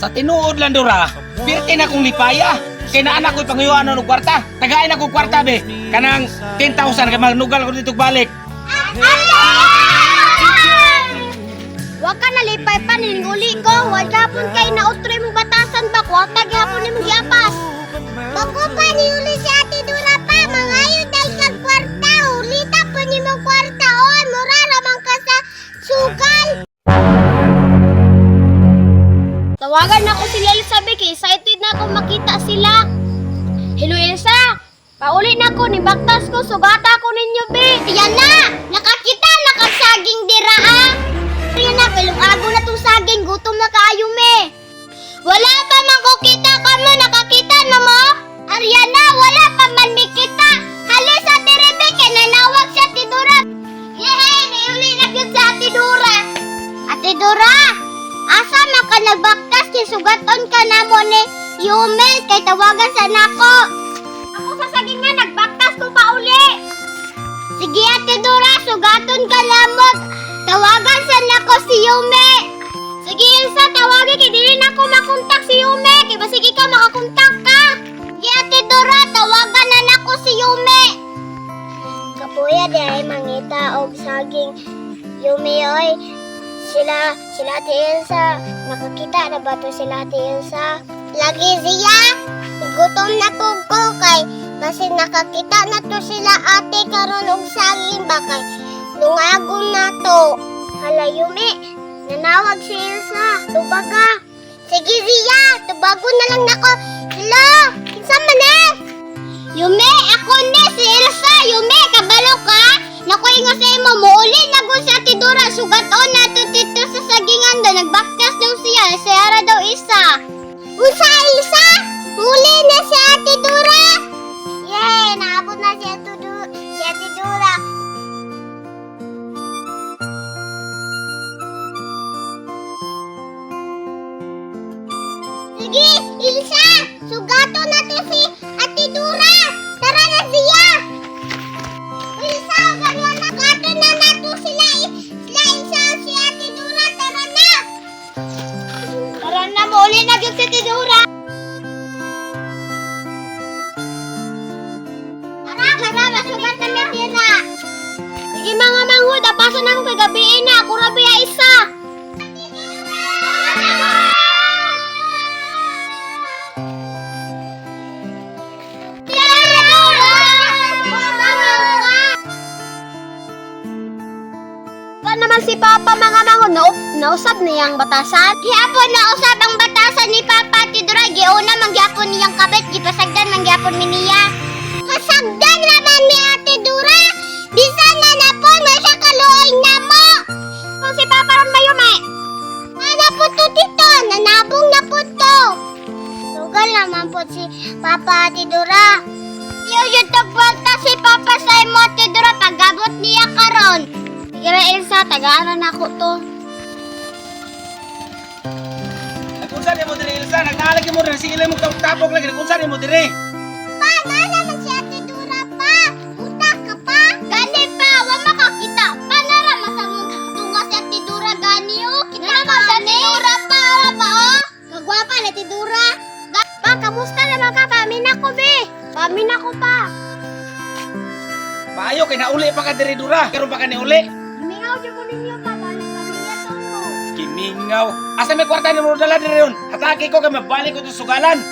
Sa tinuod lang Dora, pirti na kong lipaya. Kay na anak ng kwarta. Tagain ako kwarta be. Kanang 10,000 kay magnugal ko dito balik. Wa ka nalipay pa uli ko. Wa gapon kay nautroy mo batasan ba ko. Tag hapon Tawagan ako sila Elizabeth kay excited na ako makita sila. Hello Elsa, pauli na ko ni baktas ko sugata ko ninyo be. Ayan na, nakakita nakasaging dira ah. Ayan na, pilong ago na tong saging, gutom na kaayo me. Wala pa man ko kita ka mo, nakakita na mo? Ariana, wala pa man mi kita. Halos sa Tirebe, kay nanawag sa Tidura. Yehey, niuli na gyud sa Ate Dura. Ate Dora, asa man ka nagbaktas kay sugaton ka na mo ni Yumel kay tawagan sa nako. Ako sa saging nga nagbaktas ko pa uli. Sige Ate Dora, sugaton ka lamot. Tawagan sa nako si Yume. Sige Elsa, tawagin kay dili na ako makontak si Yume. Kay basig ikaw makakontak ka. Sige Ate Dora, tawagan na nako si Yume. Kapuya di ay mangita og saging Yumi oy. Sila sila Ate Elsa. Nakakita na ba to sila Ate Elsa? Lagi siya. Gutom na po ko kay kasi nakakita na to sila ate karon og saging ba kay lungagon na to. Hala Yumi, nanawag si Elsa. Tubaga. Sige Zia, tubago na lang nako. Hello, kinsa man eh? Yume, ako ni si Elsa. Yume, Sige, Ilsa! Sugato na to si Ate Dura! Tara na siya! Ilsa, ganyan na gato na na to sila i- sila Ilsa si Ate Dura! Tara na! Tara na, muli na si Ate Dura! Tara, tara, masugat na na sila! Sige mga manghud, apasan na mo kay gabiin na, ako rabi ya isa! Naman si Papa mga mangon na nausap niyang batasan. Gihapon nausap ang batasan ni Papa Tidora giuna mangyapon niyang kabit gipasagdan mangyapon mi niya. Kasagdan naman ni Ate Dura. Bisan na na po nga siya kaluoy na mo. Kung si Papa ron mayo may. Ana po to dito, nanabong na po to. Lugal naman po si Papa Ate Dura. Yung YouTube si Papa sa imo Ate Dura pagabot niya karon. Sige ra Elsa, tagaaran ako to. Kung saan mo dire Ilsa, nagdaalagi mo dire sige mo tapok lagi kung saan mo dire. Pa, na naman si Ate Dura pa. Utak ka pa. Gani pa, wa makakita. Pa, nara masamong tunga si Ate Dura gani o. Kita pa si Ate Dura pa, o pa o. Kagwapa ni Ate Dura. Pa, kamusta naman ka? Pamin ako, be. Pamin ako pa. Maayo kay nauli pa ka dire Dura. Pero pa ka ni uli. Mingaw dyan ko ninyo pa. Balik kami yaton mo. Kimingaw. Asa may kwarta ni mo dala dire yon? Atake ko kay mabalik ko to sugalan.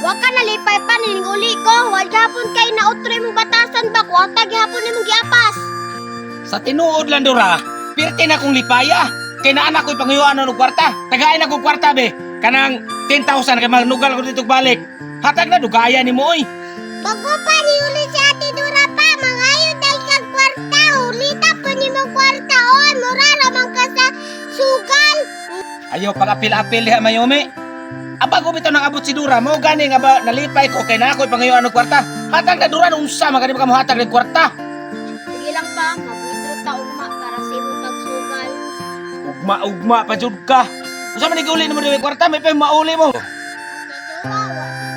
Wa ka nalipay pa ning uli ko. Wa gapon kay nautroy mo batasan ba ko. Ang taghapon nimo giapas. Sa tinuod lang Dora, pirti na kong lipaya. Kay na anak ko'y pangayuan ng kwarta. Tagain ako kwarta be. Kanang 10,000 kay magnugal ko dito balik. Hatag na dugaya ni mo oy. Bago pa ni uli Ayaw pag apil-apil diha mayumi. Aba ko bitaw nang abot si Dura mo gani nga ba nalipay ko kay nako pangayo ano kwarta. Hatag na Dura unsa magani ka mohatag ng kwarta. Sige lang pa, mabitro ta ugma para sa imong pagsugal. Ugma ugma pa jud ka. Usa man ikaw mo dili kwarta may pay mauli mo. Dura, wa ka.